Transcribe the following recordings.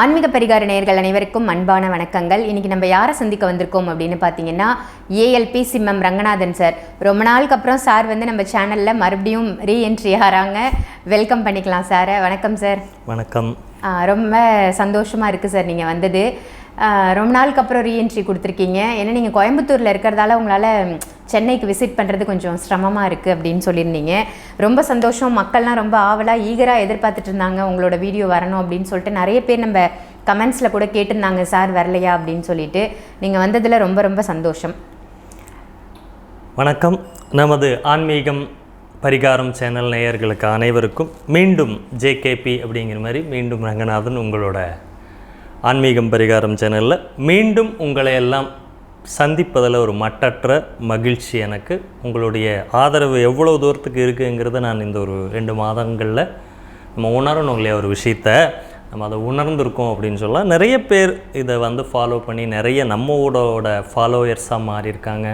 ஆன்மீக பரிகார நேயர்கள் அனைவருக்கும் அன்பான வணக்கங்கள். இன்னைக்கு நம்ம யாரை சந்திக்க வந்திருக்கோம் அப்படின்னு பார்த்தீங்கன்னா ஏஎல்பி சிம்மம் ரங்கநாதன் சார் ரொம்ப நாளுக்கு அப்புறம் சார் வந்து நம்ம சேனலில் மறுபடியும் ரீஎன்ட்ரி ஆகிறாங்க வெல்கம் பண்ணிக்கலாம் சாரை வணக்கம் சார் வணக்கம். ரொம்ப சந்தோஷமாக இருக்குது சார் நீங்கள் வந்தது. ரொம்ப நாளுக்கு அப்புறம் ரீஎன்ட்ரி கொடுத்துருக்கீங்க. ஏன்னா நீங்கள் கோயம்புத்தூரில் இருக்கிறதால உங்களால் சென்னைக்கு விசிட் பண்ணுறது கொஞ்சம் சிரமமாக இருக்குது அப்படின்னு சொல்லியிருந்தீங்க. ரொம்ப சந்தோஷம். மக்கள்லாம் ரொம்ப ஆவலாக ஈகராக எதிர்பார்த்துட்டு இருந்தாங்க உங்களோட வீடியோ வரணும் அப்படின்னு சொல்லிட்டு. நிறைய பேர் நம்ம கமெண்ட்ஸில் கூட கேட்டிருந்தாங்க சார் வரலையா? அப்படின்னு சொல்லிட்டு. நீங்கள் வந்ததில் ரொம்ப ரொம்ப சந்தோஷம். வணக்கம். நமது ஆன்மீகம் பரிகாரம் சேனல் நேயர்களுக்கு அனைவருக்கும் மீண்டும் ஜேகேபி அப்படிங்கிற மாதிரி மீண்டும் ரங்கநாதன் உங்களோட ஆன்மீகம் பரிகாரம் சேனலில் மீண்டும் உங்களை எல்லாம் சந்திப்பதில் ஒரு மட்டற்ற மகிழ்ச்சி எனக்கு. உங்களுடைய ஆதரவு எவ்வளோ தூரத்துக்கு இருக்குங்கிறத நான் இந்த ஒரு ரெண்டு மாதங்களில் நம்ம உணரணும் இல்லையா ஒரு விஷயத்த. நம்ம அதை உணர்ந்திருக்கோம் அப்படின்னு சொல்லலாம். நிறைய பேர் இதை வந்து ஃபாலோ பண்ணி நிறைய நம்மளோட ஃபாலோயர்ஸாக மாறியிருக்காங்க.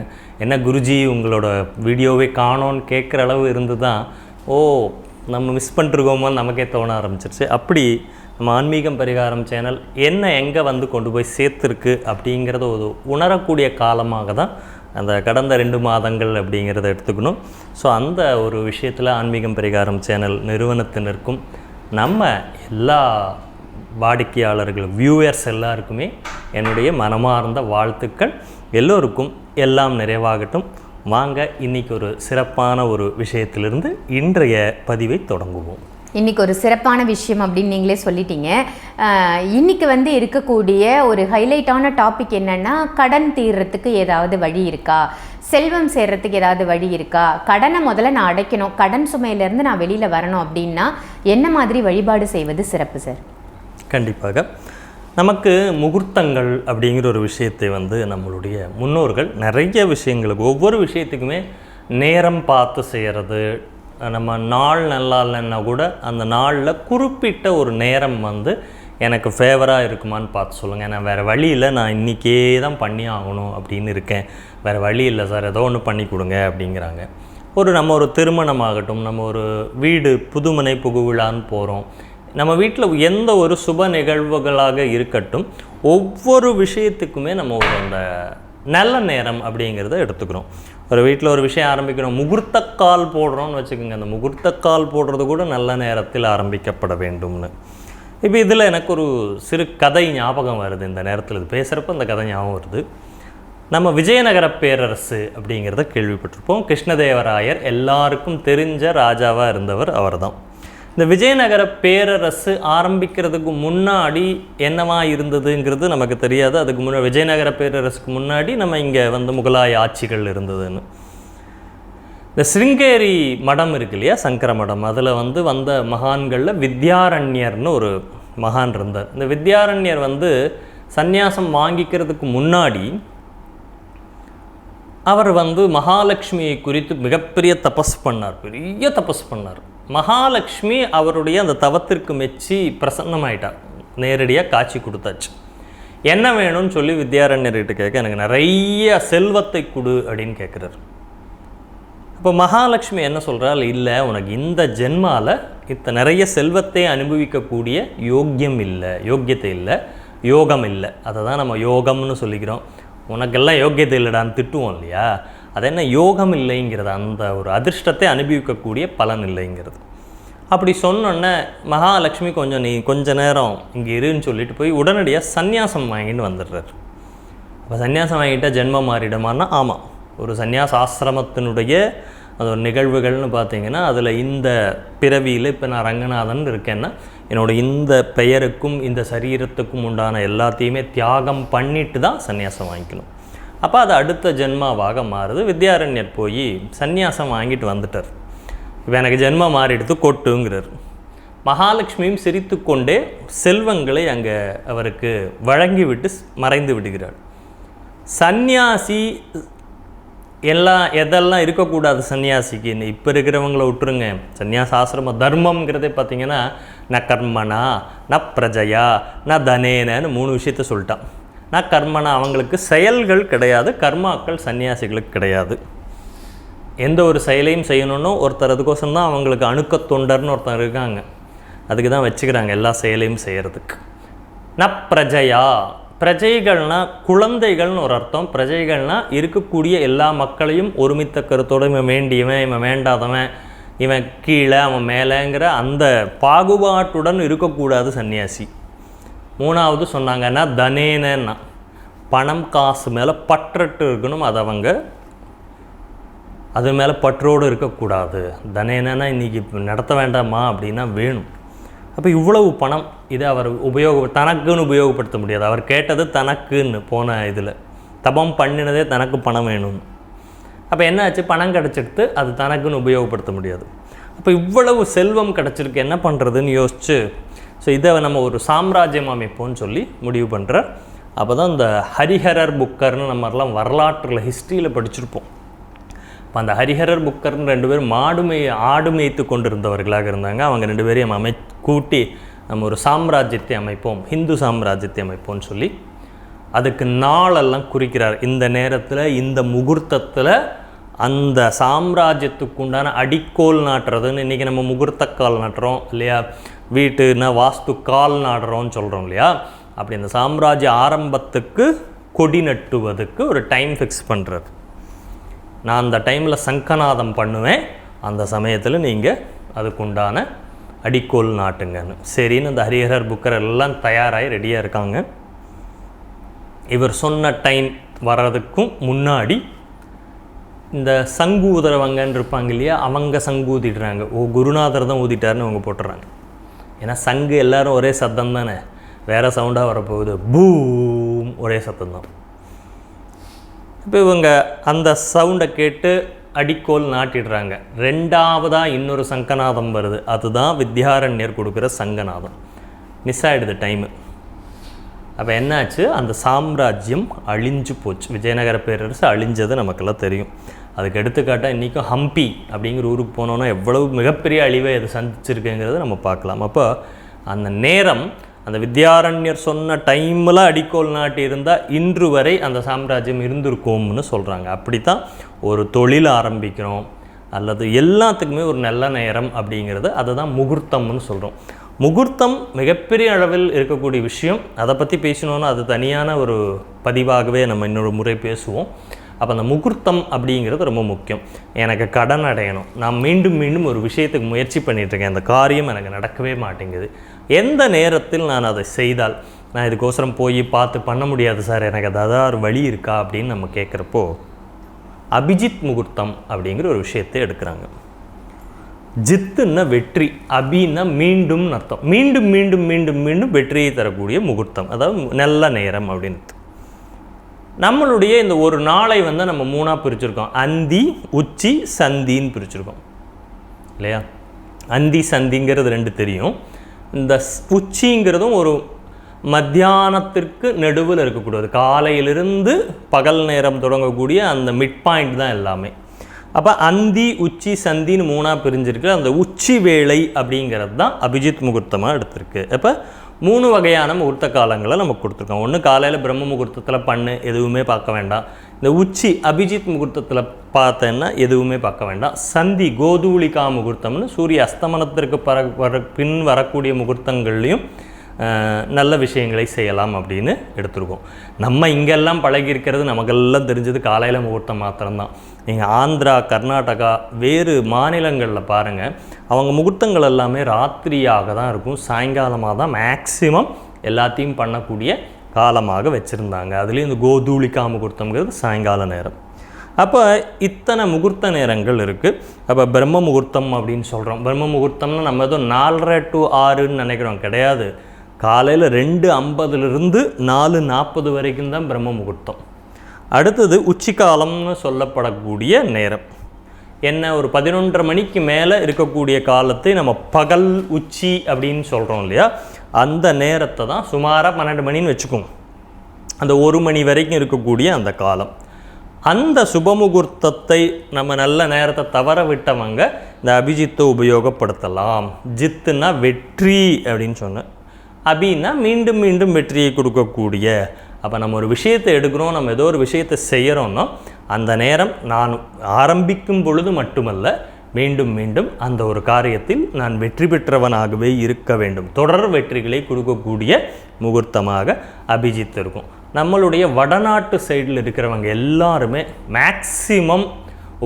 என்ன குருஜி உங்களோட வீடியோவே காணோன்னு கேட்குற அளவு இருந்து தான் ஓ நம்ம மிஸ் பண்ணிருக்கோமோ நமக்கே தோண ஆரம்பிச்சிருச்சு. அப்படி நம்ம ஆன்மீகம் பரிகாரம் சேனல் என்ன எங்கே வந்து கொண்டு போய் சேர்த்துருக்கு அப்படிங்கிறத ஒரு உணரக்கூடிய காலமாக தான் அந்த கடந்த ரெண்டு மாதங்கள் அப்படிங்கிறத எடுத்துக்கணும். ஸோ அந்த ஒரு விஷயத்தில் ஆன்மீகம் பரிகாரம் சேனல் நிறுவனத்தினருக்கும் நம்ம எல்லா வாடிக்கையாளர்கள் வியூவர்ஸ் எல்லாருக்குமே என்னுடைய மனமார்ந்த வாழ்த்துக்கள். எல்லோருக்கும் எல்லாம் நிறைவாகட்டும். வாங்க இன்னைக்கு ஒரு சிறப்பான ஒரு விஷயத்திலிருந்து இன்றைய பதிவை தொடங்குவோம். இன்றைக்கி ஒரு சிறப்பான விஷயம் அப்படின்னு நீங்களே சொல்லிட்டீங்க. இன்றைக்கி இன்னைக்கு வந்து இருக்கக்கூடிய ஒரு ஹைலைட்டான டாபிக் என்னென்னா கடன் தீர்றதுக்கு ஏதாவது வழி இருக்கா? செல்வம் சேர்றதுக்கு ஏதாவது வழி இருக்கா? கடனை முதல்ல நான் அடைக்கணும். கடன் சுமையிலேருந்து நான் வெளியில் வரணும் அப்படின்னா என்ன மாதிரி வழிபாடு செய்வது சிறப்பு சார் கண்டிப்பாக. நமக்கு முகூர்த்தங்கள் அப்படிங்கிற ஒரு விஷயத்தை வந்து நம்மளுடைய முன்னோர்கள் நிறைய விஷயங்களுக்கு ஒவ்வொரு விஷயத்துக்குமே நேரம் பார்த்து செய்கிறது நம்ம நாள் நல்லா இல்லைன்னா கூட அந்த நாளில் குறிப்பிட்ட ஒரு நேரம் வந்து எனக்கு ஃபேவராக இருக்குமான்னு பார்த்து சொல்லுங்கள் நான் வேறு வழியில் நான் இன்றைக்கே தான் பண்ணி ஆகணும் அப்படின்னு இருக்கேன். வேறு வழி இல்லை சார் ஏதோ ஒன்று பண்ணி கொடுங்க அப்படிங்கிறாங்க. ஒரு நம்ம ஒரு திருமணமாகட்டும் நம்ம ஒரு வீடு புதுமனை புகுவிழான்னு போகிறோம் நம்ம வீட்டில் எந்த ஒரு சுப நிகழ்வுகளாக இருக்கட்டும் ஒவ்வொரு விஷயத்துக்குமே நம்ம ஒரு அந்த நல்ல நேரம் அப்படிங்கிறத எடுத்துக்கிறோம். ஒரு வீட்டில் ஒரு விஷயம் ஆரம்பிக்கிறோம் முகூர்த்தக்கால் போடுறோம்னு வச்சுக்கோங்க. அந்த முகூர்த்தக்கால் போடுறது கூட நல்ல நேரத்தில் ஆரம்பிக்கப்பட வேண்டும்னு. இப்போ இதில் எனக்கு ஒரு சிறு கதை ஞாபகம் வருது. இந்த நேரத்தில் இது பேசுகிறப்ப அந்த கதை ஞாபகம் வருது. நம்ம விஜயநகர பேரரசு அப்படிங்கிறத கேள்விப்பட்டிருப்போம். கிருஷ்ணதேவராயர் எல்லாருக்கும் தெரிஞ்ச ராஜாவாக இருந்தவர் அவர்தான். இந்த விஜயநகர பேரரசு ஆரம்பிக்கிறதுக்கு முன்னாடி என்னவா இருந்ததுங்கிறது நமக்கு தெரியாது. அதுக்கு முன்னாடி விஜயநகர பேரரசுக்கு முன்னாடி நம்ம இங்கே வந்து முகலாய ஆட்சிகள் இருந்ததுன்னு. இந்த சிருங்கேரி மடம் இருக்கு இல்லையா சங்கர மடம்? அதில் வந்து வந்த மகான்களில் வித்யாரண்யர்னு ஒரு மகான் இருந்தார். இந்த வித்யாரண்யர் வந்து சந்நியாசம் வாங்கிக்கிறதுக்கு முன்னாடி அவர் வந்து மகாலட்சுமியை குறித்து மிகப்பெரிய தபஸ் பண்ணார். பெரிய தபஸ் பண்ணார். மகாலட்சுமி அவருடைய அந்த தவத்திற்கு மெச்சி பிரசன்னமாயிட்டார் நேரடியாக காட்சி கொடுத்தாச்சு. என்ன வேணும்னு சொல்லி வித்யாரண்யர்கிட்ட கேட்க எனக்கு நிறைய செல்வத்தை கொடு அப்படின்னு கேட்குறாரு. இப்போ மகாலட்சுமி என்ன சொல்கிறாள் இல்லை உனக்கு இந்த ஜென்மால இத்த நிறைய செல்வத்தை அனுபவிக்கக்கூடிய யோக்கியம் இல்லை யோக்கியத்தை இல்லை யோகம் இல்லை. அதை தான் நம்ம யோகம்னு சொல்லிக்கிறோம். உனக்கெல்லாம் யோக்கியத்தை இல்லைடான்னு திட்டுவோம் இல்லையா? அது என்ன யோகம் இல்லைங்கிறது அந்த ஒரு அதிர்ஷ்டத்தை அனுபவிக்கக்கூடிய பலன் இல்லைங்கிறது. அப்படி சொன்னோன்னே மகாலட்சுமி கொஞ்சம் நீ கொஞ்ச நேரம் இங்கே இருன்னு சொல்லிட்டு போய் உடனடியாக சந்நியாசம் வாங்கிட்டு வந்துடுறாரு. அப்போ சந்நியாசம் வாங்கிட்டால் ஜென்மம் மாறிடுமான்னா ஆமாம் ஒரு சந்நியாச ஆசிரமத்தினுடைய அது ஒரு நிகழ்வுகள்னு பார்த்தீங்கன்னா அதில் இந்த பிறவியில் இப்போ நான் ரங்கநாதன் இருக்கேன்னா என்னோட இந்த பெயருக்கும் இந்த சரீரத்துக்கும் உண்டான எல்லாத்தையுமே தியாகம் பண்ணிட்டு தான் சந்நியாசம் வாங்கிக்கணும். அப்போ அது அடுத்த ஜென்மாவாக மாறுது. வித்யாரண்யர் போய் சந்நியாசம் வாங்கிட்டு வந்துட்டார். இப்போ எனக்கு ஜென்மம் மாறிடுத்து கொட்டுங்கிறார். மகாலட்சுமியும் சிரித்துக்கொண்டே செல்வங்களை அங்கே அவருக்கு வழங்கிவிட்டு மறைந்து விடுகிறாள். சந்நியாசி எல்லாம் எதெல்லாம் இருக்கக்கூடாது சன்னியாசிக்கு இப்போ இருக்கிறவங்கள விட்டுருங்க. சன்னியாச ஆசிரம தர்மம்ங்கிறதே பார்த்தீங்கன்னா ந கர்மனா ந பிரஜையா ந தனேனன்னு மூணு விஷயத்த சொல்லிட்டான். நான் கர்மனா அவங்களுக்கு செயல்கள் கிடையாது கர்மாக்கள் சன்னியாசிகளுக்கு கிடையாது. எந்த ஒரு செயலையும் செய்யணும்னோ ஒருத்தர் அதுக்கோசம் தான் அவங்களுக்கு அணுக்க தொண்டர்னு ஒருத்தர் இருக்காங்க. அதுக்கு தான் வச்சுக்கிறாங்க எல்லா செயலையும் செய்கிறதுக்கு ந பிரஜையா? பிரஜைகள்னால் குழந்தைகள்னு ஒரு அர்த்தம். பிரஜைகள்னால் இருக்கக்கூடிய எல்லா மக்களையும் ஒருமித்த கருத்தோடு இவன் வேண்டியவன் இவன் வேண்டாதவன் இவன் கீழே அவன் மேலேங்கிற அந்த பாகுபாட்டுடன் இருக்கக்கூடாது சன்னியாசி. மூணாவது சொன்னாங்கன்னா தனேனன்னா. பணம் காசு மேலே பற்றட்டு இருக்கணும் அது அவங்க. அது மேலே பற்றோடு இருக்கக்கூடாது. தனேனா இன்றைக்கி நடத்த வேண்டாமா அப்படின்னா வேணும். அப்போ இவ்வளவு பணம் இதை அவர் உபயோக தனக்குன்னு உபயோகப்படுத்த முடியாது. அவர் கேட்டது தனக்குன்னு போன இதில். தபம் பண்ணினதே தனக்கு பணம் வேணும்னு. அப்போ என்ன ஆச்சு? பணம் கிடச்சிடுத்து அது தனக்குன்னு உபயோகப்படுத்த முடியாது. அப்போ இவ்வளவு செல்வம் கிடச்சிருக்கு என்ன பண்ணுறதுன்னு யோசிச்சு ஸோ இதை நம்ம ஒரு சாம்ராஜ்யம் அமைப்போம்னு சொல்லி முடிவு பண்ணுறார் அப்போ தான் இந்த ஹரிஹரர் புக்கர்னு நம்மலாம் வரலாற்றில் ஹிஸ்ட்ரியில் படிச்சிருப்போம். இப்போ அந்த ஹரிஹரர் புக்கர்னு ரெண்டு பேரும் மாடு ஆடு மேய்த்து கொண்டிருந்தவர்களாக இருந்தாங்க. அவங்க ரெண்டு பேரையும் அமை கூட்டி நம்ம ஒரு சாம்ராஜ்யத்தை அமைப்போம். ஹிந்து சாம்ராஜ்யத்தை அமைப்போம்னு சொல்லி. அதுக்கு நாளெல்லாம் குறிக்கிறார். இந்த நேரத்தில் இந்த முகூர்த்தத்தில் அந்த சாம்ராஜ்யத்துக்கு உண்டான அடிக்கோல் நாட்டுறதுன்னு இன்றைக்கி நம்ம முகூர்த்த கால் நாட்டுறோம் இல்லையா? வீட்டுனா வாஸ்து கால் நாடுறோம்னு சொல்கிறோம் இல்லையா? அப்படி அந்த சாம்ராஜ்ய ஆரம்பத்துக்கு கொடி நட்டுவதுக்கு ஒரு டைம் ஃபிக்ஸ் பண்ணுறது நான் அந்த டைமில் சங்கநாதம் பண்ணுவேன். அந்த சமயத்தில் நீங்கள் அதுக்குண்டான அடிக்கோல் நாட்டுங்கன்னு. சரின்னு அந்த ஹரிஹரர் புக்கர் எல்லாம் தயாராகி ரெடியாக இருக்காங்க. இவர் சொன்ன டைம் வர்றதுக்கும் முன்னாடி இந்த சங்கு ஊதுறவங்கன்னு இருப்பாங்க இல்லையா அவங்க சங்கு ஊதிடுறாங்க. ஓ குருநாதர் தான் ஊதிட்டாருன்னு அவங்க போட்டுறாங்க. ஏன்னா சங்கு எல்லாரும் ஒரே சத்தம் தானே. வேறு சவுண்டாக வரப்போகுது. பூம் ஒரே சத்தம் தான். இப்போ இவங்க அந்த சவுண்டை கேட்டு அடிக்கோல் நாட்டிடுறாங்க. ரெண்டாவதாக இன்னொரு சங்கநாதம் வருது. அதுதான் வித்யாரண்யர் கொடுக்குற சங்கநாதம். மிஸ் ஆகிடுது டைமு அப்போ என்னாச்சு? அந்த சாம்ராஜ்யம் அழிஞ்சு போச்சு. விஜயநகர பேரரசு அழிஞ்சது நமக்கெல்லாம் தெரியும். அதுக்கு எடுத்துக்காட்டாக இன்றைக்கும் ஹம்பி அப்படிங்கிற ஊருக்கு போனோன்னா எவ்வளவு மிகப்பெரிய அழிவை அது சந்திச்சிருக்குங்கிறத நம்ம பார்க்கலாம். அப்போ அந்த நேரம் அந்த வித்யாரண்யர் சொன்ன டைமில் அடிக்கோல் நாட்டி இருந்தால் இன்று வரை அந்த சாம்ராஜ்யம் இருந்திருக்கும்னு சொல்கிறாங்க அப்படித்தான் ஒரு தொழில் ஆரம்பிக்கிறோம் அல்லது எல்லாத்துக்குமே ஒரு நல்ல நேரம் அப்படிங்கிறது அதை தான் முகூர்த்தம்னு சொல்கிறோம் முகூர்த்தம் மிகப்பெரிய அளவில் இருக்கக்கூடிய விஷயம். அதை பற்றி பேசணுன்னா அது தனியான ஒரு பதிவாகவே நம்ம இன்னொரு முறை பேசுவோம். அப்போ அந்த முகூர்த்தம் அப்படிங்கிறது ரொம்ப முக்கியம். எனக்கு கடன் அடையணும். நான் மீண்டும் மீண்டும் ஒரு விஷயத்துக்கு முயற்சி பண்ணிகிட்ருக்கேன் அந்த காரியம் எனக்கு நடக்கவே மாட்டேங்குது. எந்த நேரத்தில் நான் அதை செய்தால் நான் இதுக்கோசரம் போய் பார்த்து பண்ண முடியாது சார். எனக்கு அது அதாவது வழி இருக்கா அப்படின்னு நம்ம கேட்குறப்போ அபிஜித் முகூர்த்தம் அப்படிங்கிற ஒரு விஷயத்தை எடுக்கிறாங்க. ஜித்துன்னா வெற்றி அபின்னா மீண்டும் அர்த்தம். மீண்டும் மீண்டும் மீண்டும் மீண்டும் வெற்றியை தரக்கூடிய முகூர்த்தம். அதாவது நல்ல நேரம் அப்படின்னு. நம்மளுடைய இந்த ஒரு நாளை வந்து நம்ம மூணாக பிரிச்சிருக்கோம். அந்தி உச்சி சந்தின்னு பிரிச்சுருக்கோம். இல்லையா? அந்தி சந்திங்கிறது ரெண்டு தெரியும். இந்த உச்சிங்கிறதும் ஒரு மத்தியானத்திற்கு நடுவில் இருக்கக்கூடாது. காலையிலிருந்து பகல் நேரம் தொடங்கக்கூடிய அந்த மிட் பாயிண்ட் தான் எல்லாமே. அப்போ அந்தி உச்சி சந்தின்னு மூணாக பிரிஞ்சிருக்கு. அந்த உச்சி வேலை அப்படிங்கிறது தான் அபிஜித் முகூர்த்தமாக எடுத்திருக்கு. அப்போ மூணு வகையான முகூர்த்த காலங்களை நம்ம கொடுத்துருக்கோம். ஒன்று காலையில் பிரம்ம முகூர்த்தத்தில் பண்ணு எதுவுமே பார்க்க வேண்டாம். இந்த உச்சி அபிஜித் முகூர்த்தத்தில் பார்த்தேன்னா எதுவுமே பார்க்க வேண்டாம். சந்தி கோதூளிகா முகூர்த்தம்னு சூரிய அஸ்தமனத்திற்கு பர வர பின் வரக்கூடிய முகூர்த்தங்கள்லையும் நல்ல விஷயங்களை செய்யலாம் அப்படின்னு எடுத்துருக்கோம். நம்ம இங்கெல்லாம் பழகியிருக்கிறது நமக்கெல்லாம் தெரிஞ்சது காலையில் முகூர்த்தம் மாத்திரம்தான். நீங்கள் ஆந்திரா கர்நாடகா வேறு மாநிலங்களில் பாருங்கள் அவங்க முகூர்த்தங்கள் எல்லாமே ராத்திரியாக தான் இருக்கும். சாயங்காலமாக தான் மேக்ஸிமம் எல்லாத்தையும் பண்ணக்கூடிய காலமாக வச்சுருந்தாங்க. அதுலேயும் இந்த கோதூளிகா முகூர்த்தங்கிறது சாயங்கால நேரம். அப்போ இத்தனை முகூர்த்த நேரங்கள் இருக்குது அப்போ பிரம்ம முகூர்த்தம் அப்படின்னு சொல்கிறோம் பிரம்ம முகூர்த்தம்னா நம்ம ஏதோ நாலரை டு ஆறுன்னு நினைக்கிறோம். கிடையாது. காலையில் ரெண்டு ஐம்பதுலேருந்து நாலு நாற்பது வரைக்கும் தான் பிரம்ம முகூர்த்தம் அடுத்தது உச்சிக்காலம்னு சொல்லப்படக்கூடிய நேரம். என்ன ஒரு பதினொன்றரை மணிக்கு மேலே இருக்கக்கூடிய காலத்தை நம்ம பகல் உச்சி அப்படின்னு சொல்கிறோம் இல்லையா? அந்த நேரத்தை தான் சுமாராக பன்னெண்டு மணின்னு வச்சுக்கோங்க. அந்த ஒரு மணி வரைக்கும் இருக்கக்கூடிய அந்த காலம். அந்த சுபமுகூர்த்தத்தை நம்ம நல்ல நேரத்தை தவற விட்டவங்க இந்த அபிஜித்தை உபயோகப்படுத்தலாம். ஜித்துன்னா வெற்றி அப்படின்னு சொன்னேன். அபின்னா மீண்டும் மீண்டும் வெற்றியை கொடுக்கக்கூடிய. அப்போ நம்ம ஒரு விஷயத்தை எடுக்கிறோம் நம்ம ஏதோ ஒரு விஷயத்தை செய்கிறோன்னா அந்த நேரம் நான் ஆரம்பிக்கும் பொழுது மட்டுமல்ல மீண்டும் மீண்டும் அந்த ஒரு காரியத்தில் நான் வெற்றி பெற்றவனாகவே இருக்க வேண்டும். தொடர் வெற்றிகளை கொடுக்கக்கூடிய முகூர்த்தமாக அபிஜித் இருக்கும். நம்மளுடைய வடநாட்டு சைடில் இருக்கிறவங்க எல்லாருமே மேக்சிமம்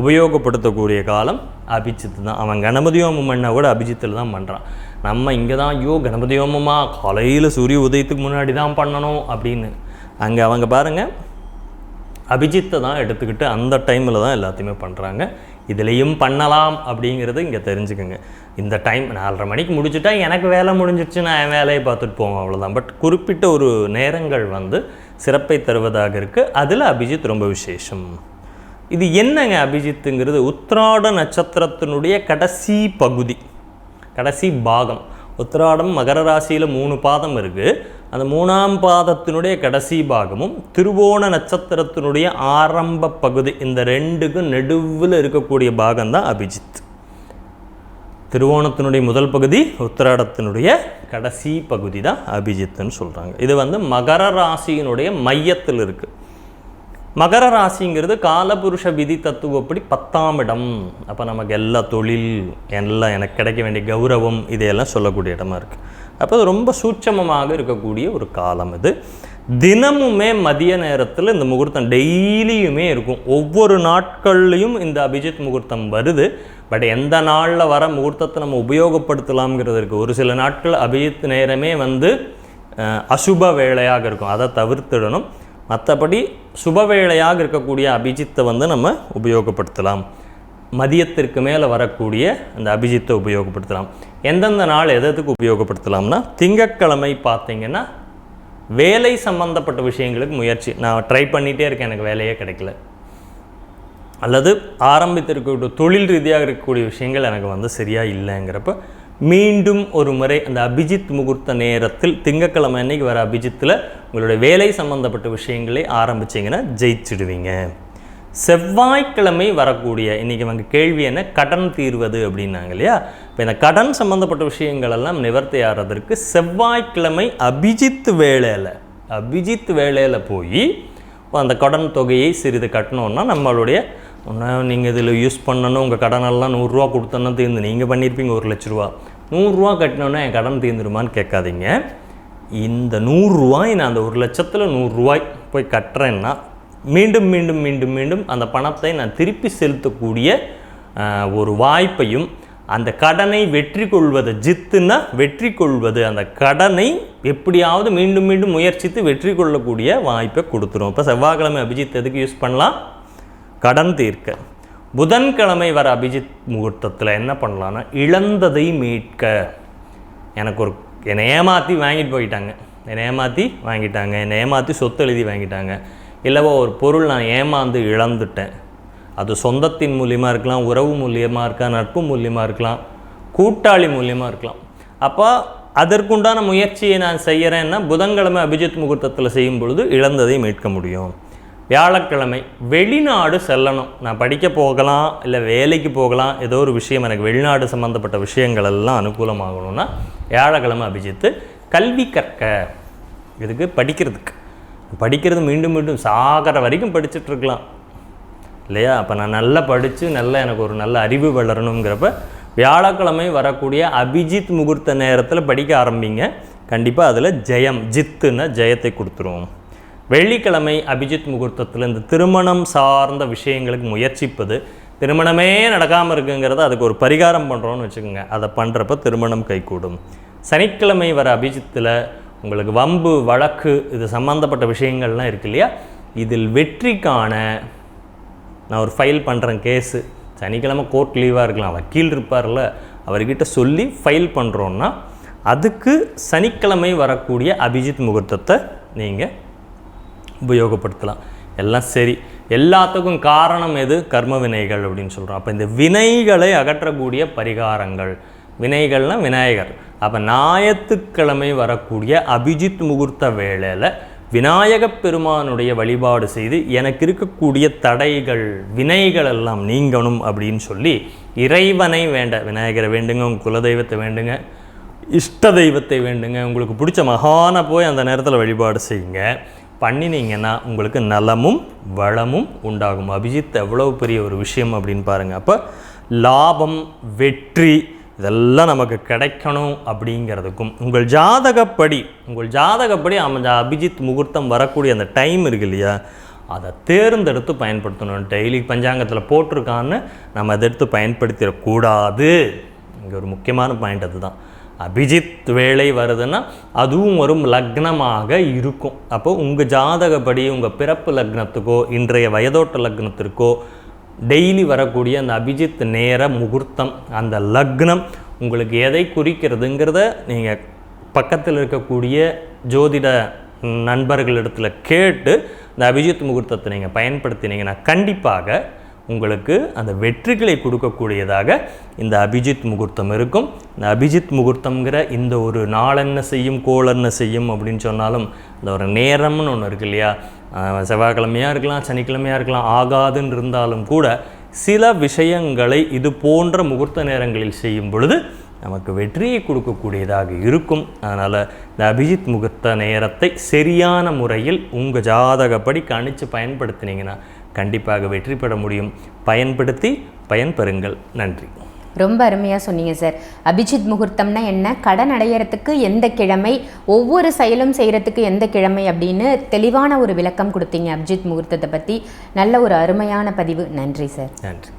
உபயோகப்படுத்தக்கூடிய காலம் அபிஜித் தான். அவன் கணபதியோமம் பண்ணால் கூட அபிஜித்தில் தான் பண்ணுறான் நம்ம இங்கே தான் ஐயோ கணபதி ஹோமமா காலையில் சூரிய உதயத்துக்கு முன்னாடி தான் பண்ணணும் அப்படின்னு. அங்கே அவங்க பாருங்கள் அபிஜித்தை தான் எடுத்துக்கிட்டு அந்த டைமில் தான் எல்லாத்தையுமே பண்ணுறாங்க இதுலேயும் பண்ணலாம் அப்படிங்கிறது இங்கே தெரிஞ்சுக்கோங்க. இந்த டைம் நாலரை மணிக்கு முடிச்சுட்டா எனக்கு வேலை முடிஞ்சிடுச்சு நான் என் வேலையை பார்த்துட்டு போவோம் அவ்வளோதான் பட் குறிப்பிட்ட ஒரு நேரங்கள் வந்து சிறப்பை தருவதாக இருக்குது அதில் அபிஜித் ரொம்ப விசேஷம். இது என்னங்க அபிஜித்துங்கிறது? உத்ராட நட்சத்திரத்தினுடைய கடைசி பகுதி. கடைசி பாகம். உத்திராடம் மகர ராசியில் மூணு பாதம் இருக்குது அந்த மூணாம் பாதத்தினுடைய கடைசி பாகமும் திருவோண நட்சத்திரத்தினுடைய ஆரம்ப பகுதி இந்த ரெண்டுக்கும் நடுவில் இருக்கக்கூடிய பாகம் தான் அபிஜித். திருவோணத்தினுடைய முதல் பகுதி உத்திராடத்தினுடைய கடைசி பகுதி தான் அபிஜித்துன்னு சொல்கிறாங்க இது வந்து மகர ராசியினுடைய மையத்தில் இருக்குது மகர ராசிங்கிறது காலபுருஷ விதி தத்துவப்படி பத்தாம் இடம். அப்போ நமக்கு எல்லா தொழில் எல்லாம் எனக்கு கிடைக்க வேண்டிய கௌரவம் இதையெல்லாம் சொல்லக்கூடிய இடமா இருக்குது அப்போ ரொம்ப சூட்சமமாக இருக்கக்கூடிய ஒரு காலம் இது. தினமுமே மதிய நேரத்தில் இந்த முகூர்த்தம் டெய்லியுமே இருக்கும். ஒவ்வொரு நாட்கள்லையும் இந்த அபிஜித் முகூர்த்தம் வருது. பட் எந்த நாளில் வர முகூர்த்தத்தை நம்ம உபயோகப்படுத்தலாம்ங்கிறது இருக்குது ஒரு சில நாட்கள் அபிஜித் நேரமே வந்து அசுப வேலையாக இருக்கும். அதை தவிர்த்திடணும். மற்றபடி சுப வேளையாக இருக்கக்கூடிய அபிஜித்தை வந்து நம்ம உபயோகப்படுத்தலாம். மதியத்திற்கு மேலே வரக்கூடிய அந்த அபிஜித்தை உபயோகப்படுத்தலாம். எந்தெந்த நாள் எதுக்கு உபயோகப்படுத்தலாம்னா திங்கட்கிழமை பார்த்தீங்கன்னா வேலை சம்பந்தப்பட்ட விஷயங்களுக்கு முயற்சி. நான் ட்ரை பண்ணிகிட்டே இருக்கேன் எனக்கு வேலையே கிடைக்கல. அல்லது ஆரம்பித்திருக்கக்கூடிய தொழில் ரீதியாக இருக்கக்கூடிய விஷயங்கள் எனக்கு வந்து சரியாக இல்லைங்கிறப்ப மீண்டும் ஒரு முறை அந்த அபிஜித் முகூர்த்த நேரத்தில் திங்கட்கிழமை அன்னைக்கு வர அபிஜித்தில் உங்களுடைய வேலை சம்பந்தப்பட்ட விஷயங்களை ஆரம்பிச்சிங்கன்னா ஜெயிச்சிடுவீங்க. செவ்வாய்க்கிழமை வரக்கூடிய இன்றைக்கி அவங்க கேள்வி என்ன? கடன் தீர்வது அப்படின்னாங்க இல்லையா? இப்போ இந்த கடன் சம்மந்தப்பட்ட விஷயங்கள் எல்லாம் நிவர்த்தி ஆகிறதற்கு செவ்வாய்க்கிழமை அபிஜித் வேலையில் அபிஜித் வேலையில் போய் அந்த கடன் தொகையை சிறிது கட்டணுன்னா நம்மளுடைய நீங்கள் இதில் யூஸ் பண்ணணும் உங்கள் கடனெல்லாம் நூறுரூவா கொடுத்தோன்னா தீர்ந்து. நீங்கள் பண்ணியிருப்பீங்க ஒரு லட்ச ரூபா. நூறுரூவா கட்டினோன்னா என் கடன் தீர்ந்துருமான்னு கேட்காதீங்க. இந்த நூறுரூவாய் நான் அந்த ஒரு லட்சத்தில் நூறுரூவாய் போய் கட்டுறேன்னா மீண்டும் மீண்டும் மீண்டும் மீண்டும் அந்த பணத்தை நான் திருப்பி செலுத்தக்கூடிய ஒரு வாய்ப்பையும் அந்த கடனை வெற்றி கொள்வது ஜித்துன்னா வெற்றி கொள்வது அந்த கடனை எப்படியாவது மீண்டும் மீண்டும் முயற்சித்து வெற்றி கொள்ளக்கூடிய வாய்ப்பை கொடுத்துரும். இப்போ செவ்வாய்க்கிழமை அபிஜித் எதுக்கு யூஸ் பண்ணலாம்? கடன் தீர்க்க. புதன்கிழமை வர அபிஜித் முகூர்த்தத்தில் என்ன பண்ணலான்னா இழந்ததை மீட்க. எனக்கு ஒரு என்னை ஏமாற்றி வாங்கிட்டு போயிட்டாங்க. என்னை ஏமாற்றி வாங்கிட்டாங்க. என்னை ஏமாற்றி சொத்து எழுதி வாங்கிட்டாங்க. இல்லவோ ஒரு பொருள் நான் ஏமாந்து இழந்துட்டேன். அது சொந்தத்தின் மூலியமாக இருக்கலாம் உறவு மூலியமாக இருக்கலாம் நட்பு மூலியமாக இருக்கலாம் கூட்டாளி மூலியமாக இருக்கலாம். அப்போ அதற்குண்டான முயற்சியை நான் செய்கிறேன்னா புதன்கிழமை அபிஜித் முகூர்த்தத்தில் செய்யும் பொழுது இழந்ததை மீட்க முடியும். வியாழக்கிழமை வெளிநாடு செல்லணும். நான் படிக்க போகலாம் இல்லை வேலைக்கு போகலாம் ஏதோ ஒரு விஷயம் எனக்கு வெளிநாடு சம்மந்தப்பட்ட விஷயங்கள் எல்லாம் அனுகூலமாகணும்னா வியாழக்கிழமை அபிஜித்து கல்வி கற்க. இதுக்கு படிக்கிறதுக்கு. படிக்கிறது மீண்டும் மீண்டும் சாகிற வரைக்கும் படிச்சுட்ருக்கலாம். இல்லையா? அப்போ நான் நல்லா படித்து நல்லா எனக்கு ஒரு நல்ல அறிவு வளரணுங்கிறப்ப வியாழக்கிழமை வரக்கூடிய அபிஜித் முகூர்த்த நேரத்தில் படிக்க ஆரம்பிங்க. கண்டிப்பாக அதில் ஜெயம் ஜித்துன்னா ஜெயத்தை கொடுத்துருவோம் வெள்ளிக்கிழமை அபிஜித் முகூர்த்தத்தில் இந்த திருமணம் சார்ந்த விஷயங்களுக்கு முயற்சிப்பது திருமணமே நடக்காமல் இருக்குங்கிறத அதுக்கு ஒரு பரிகாரம் பண்ணுறோன்னு வச்சுக்கோங்க. அதை பண்ணுறப்ப திருமணம் கைகூடும். சனிக்கிழமை வர அபிஜித்தில் உங்களுக்கு வம்பு வழக்கு இது சம்மந்தப்பட்ட விஷயங்கள்லாம் இருக்கு இல்லையா? இதில் வெற்றிக்கான நான் ஒரு ஃபைல் பண்ணுறேன் கேஸு. சனிக்கிழமை கோர்ட் லீவாக இருக்கலாம். வக்கீல் இருப்பார்ல அவர்கிட்ட சொல்லி ஃபைல் பண்ணுறோன்னா அதுக்கு சனிக்கிழமை வரக்கூடிய அபிஜித் முகூர்த்தத்தை நீங்கள் உபயோகப்படுத்தலாம். எல்லாம் சரி. எல்லாத்துக்கும் காரணம் எது? கர்ம வினைகள் அப்படின்னு சொல்கிறோம் அப்போ இந்த வினைகளை அகற்றக்கூடிய பரிகாரங்கள். வினைகள்னால் விநாயகர். அப்போ ஞாயிற்றுக்கிழமை வரக்கூடிய அபிஜித் முகூர்த்த வேளையில் விநாயகப் பெருமானுடைய வழிபாடு செய்து எனக்கு இருக்கக்கூடிய தடைகள் வினைகள் எல்லாம் நீங்கணும் அப்படின்னு சொல்லி இறைவனை வேண்ட விநாயகரை வேண்டுங்க உங்கள் குலதெய்வத்தை வேண்டுங்க இஷ்ட தெய்வத்தை வேண்டுங்க உங்களுக்கு பிடிச்ச மகானை போய் அந்த நேரத்தில் வழிபாடு செய்யுங்க. பண்ணினீங்கன்னா உங்களுக்கு நலமும் வளமும் உண்டாகும். அபிஜித் எவ்வளோ பெரிய ஒரு விஷயம் அப்படின்னு பாருங்கள் அப்போ லாபம் வெற்றி இதெல்லாம் நமக்கு கிடைக்கணும் அப்படிங்கிறதுக்கும். உங்கள் ஜாதகப்படி உங்கள் ஜாதகப்படி அமைஞ்ச அபிஜித் முகூர்த்தம் வரக்கூடிய அந்த டைம் இருக்கு இல்லையா? அதை தேர்ந்தெடுத்து பயன்படுத்தணும். டெய்லி பஞ்சாங்கத்தில் போட்டிருக்கான்னு நம்ம அதை எடுத்து பயன்படுத்திடக்கூடாது. இங்கே ஒரு முக்கியமான பாயிண்ட் அதுதான். அபிஜித் வேலை வருதுன்னா அதுவும் ஒரு லக்னமாக இருக்கும். அப்போ உங்கள் ஜாதகப்படி உங்கள் பிறப்பு லக்னத்துக்கோ இன்றைய வயதோட்ட லக்னத்திற்கோ டெய்லி வரக்கூடிய அந்த அபிஜித் நேர முகூர்த்தம் அந்த லக்னம் உங்களுக்கு எதை குறிக்கிறதுங்கிறத நீங்கள் பக்கத்தில் இருக்கக்கூடிய ஜோதிட நண்பர்களிடத்தில் கேட்டு இந்த அபிஜித் முகூர்த்தத்தை நீங்கள் பயன்படுத்தினீங்கன்னா கண்டிப்பாக உங்களுக்கு அந்த வெற்றிகளை கொடுக்கக்கூடியதாக இந்த அபிஜித் முகூர்த்தம் இருக்கும். இந்த அபிஜித் முகூர்த்தம்ங்கிற இந்த ஒரு நாளென்ன செய்யும் கோளென்ன செய்யும் அப்படின்னு சொன்னாலும் இந்த ஒரு நேரம்னு ஒன்று இருக்கு இல்லையா? செவ்வாய்க்கிழமையாக இருக்கலாம் சனிக்கிழமையாக இருக்கலாம் ஆகாதுன்னு இருந்தாலும் கூட சில விஷயங்களை இது போன்ற முகூர்த்த நேரங்களில் செய்யும் பொழுது நமக்கு வெற்றியை கொடுக்கக்கூடியதாக இருக்கும். அதனால் இந்த அபிஜித் முகூர்த்த நேரத்தை சரியான முறையில் உங்கள் ஜாதகப்படி கணித்து பயன்படுத்தினீங்கன்னா கண்டிப்பாக வெற்றி பெற முடியும். பயன்படுத்தி பயன்பெறுங்கள். நன்றி. ரொம்ப அருமையாக சொன்னீங்க சார் அபிஜித் முகூர்த்தம்னா என்ன? கடன் அடையறதுக்கு எந்த கிழமை? ஒவ்வொரு செயலும் செய்கிறதுக்கு எந்த கிழமை? அப்படின்னு தெளிவான ஒரு விளக்கம் கொடுத்தீங்க அபிஜித் முகூர்த்தத்தை பற்றி நல்ல ஒரு அருமையான பதிவு. நன்றி சார் நன்றி.